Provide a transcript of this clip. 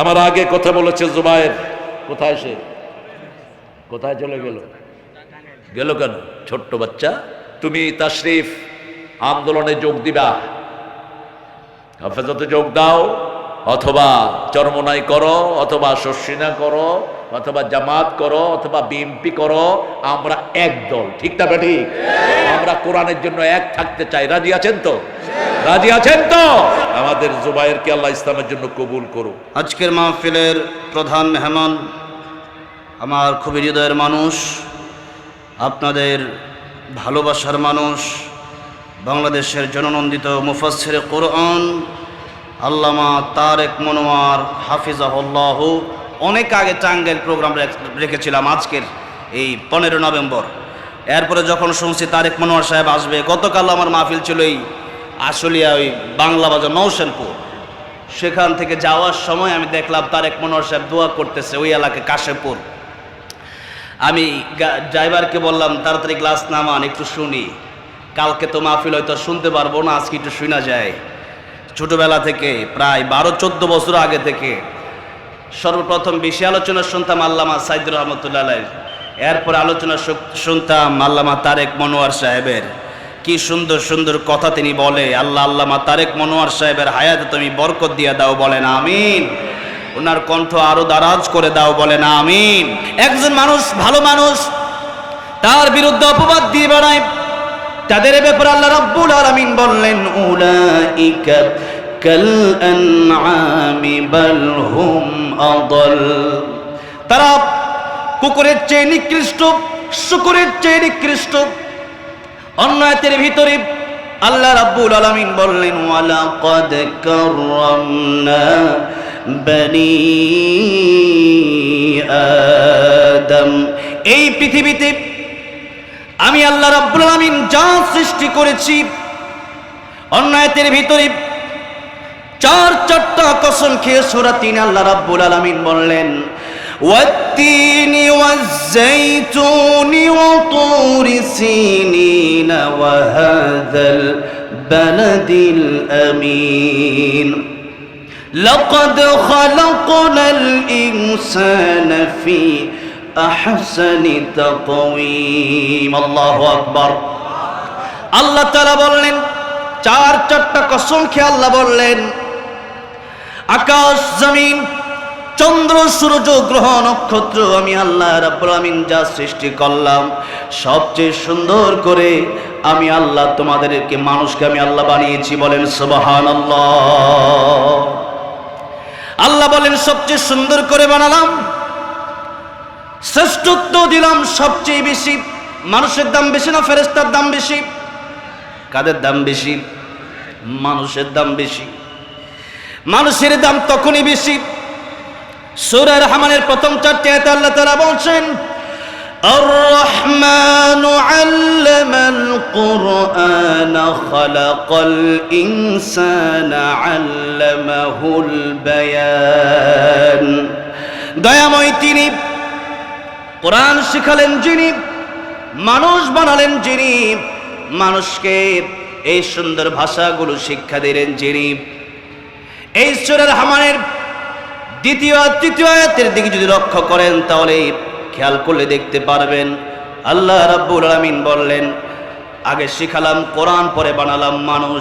আমার আগে কথা বলেছে জুবায়ের। কোথায় সে? কোথায় চলে গেল? গেল কেন? ছোট্ট বাচ্চা, তুমি তাশরিফ আন্দোলনে যোগ দিবা। হেফাজতে যোগ দাও, অথবা চরমনাই করো, অথবা শস্যিনা করো, অথবা জামাত করো, অথবা বিএমপি করো, আমরা এক দল। ঠিক না ঠিক আমরা কোরআনের জন্য এক থাকতে চাই। রাজি আছেন তো? রাজি আছেন তো? আমাদের জুবাইরকে আল্লাহ ইসলামের জন্য কবুল করুক। আজকের মাহফিলের প্রধান মেহমান আমার খুবই হৃদয়ের মানুষ আপনাদের ভালোবাসার মানুষ বাংলাদেশের জননন্দিত মুফাসির কোরআন আল্লামা তারেক মনোয়ার হাফিজাহুল্লাহ অনেক আগে টাঙ্গাইল প্রোগ্রাম রেখ- রেখেছিলাম আজকের এই পনেরো নভেম্বর। এরপরে যখন শুনছি তারেক মনোয়ার সাহেব আসবে গতকাল আমার মাহফিল ছিল এই আশুলিয়া ওই বাংলা বাজার নৌসেনপুর সেখান থেকে যাওয়ার সময় আমি দেখলাম তারেক মনোহর সাহেব দোয়া করতেছে ওই এলাকায় কাশেপুর আমি ড্রাইভারকে বললাম, তাড়াতাড়ি গ্লাস নামান, একটু শুনি। কালকে তো মাহফিল হয়তো শুনতে পারব না, আজকে একটু শোনা যায়। ছোটোবেলা থেকে, প্রায় বারো, চোদ্দ বছর আগে থেকে সর্বপ্রথম বেশি আলোচনা শুনতাম আল্লামা সাইদুর রহমতুল্লাহ এরপর আলোচনা শুনতাম আল্লামা তারেক মনোয়ার সাহেবের। কি সুন্দর সুন্দর কথা তিনি বলে। আল্লাহ আল্লামা তারেক মনোয়ার সাহেবের হায়াতে তুমি বরকত দিয়ে দাও বলেন, আমিন। ওনার কণ্ঠ আরও দারাজ করে দাও বলেন, আমিন। একজন মানুষ, ভালো মানুষ, তার বিরুদ্ধে অপবাদ দিয়ে বেড়ায়। তাদের ব্যাপারে আল্লাহ রাব্বুল আলামিন বললেন, উলাইকা কাল আনআমি বাল হুম আদল। তারা কুকুরের চেয়ে নিকৃষ্ট, শুকুরের চেয়ে নিকৃষ্ট। অন্যায়ের ভিতরে আল্লাহ রাব্বুল আলামিন বললেন ওয়ালা কদ কাররামনা বনি আদম। এই পৃথিবীতে আমি আল্লাহ রাব্বুল আলামিন যা সৃষ্টি করেছি অন্যায়ের ভিতরে চার চারটা কসম খেয়ে সোরা তিন আল্লাহ রাব্বুল আলামিন বললেন والتين والزيتون وطور سينين وهذا البلد الأمين لقد خلقنا الإنسان في أحسن تقويم الله أكبر আল্লাহ তালা বললেন চার চারটা কসম খেয়ে আল্লাহ বললেন আকাশ জমিন চন্দ্র, সূর্য, গ্রহ, নক্ষত্র আমি আল্লাহ রাব্বুল আমিন যা সৃষ্টি করলাম, সবচেয়ে সুন্দর করে আমি আল্লাহ তোমাদেরকে, মানুষকে আমি আল্লাহ বানিয়েছি বলেন সুবহানাল্লাহ। আল্লাহ বলেন, সবচেয়ে সুন্দর করে বানালাম, শ্রেষ্ঠত্ব দিলাম সবচেয়ে বেশি, মানুষের দাম বেশি না ফেরেস্তার দাম বেশি? কাদের দাম বেশি? মানুষের দাম বেশি। মানুষের দাম তখনই বেশি সূরা রহমানের প্রথম চারটি আয়াতে আল্লাহ তাআলা বলছেন الرحمن علم القرآن خلق الإنسان علمه البيان দয়াময় তিনি কোরআন শিখালেন যিনি মানুষ বানালেন যিনি মানুষকে এই সুন্দর ভাষাগুলো শিক্ষা দিলেন যিনি এই সুরের হামানের দ্বিতীয় তৃতীয় আয়াতের দিকে যদি লক্ষ্য করেন, তাহলে খেয়াল করলে দেখতে পারবেন, আল্লাহ রাব্বুল আলামিন বললেন, আগে শিখালাম, কোরআন পরে বানালাম মানুষ।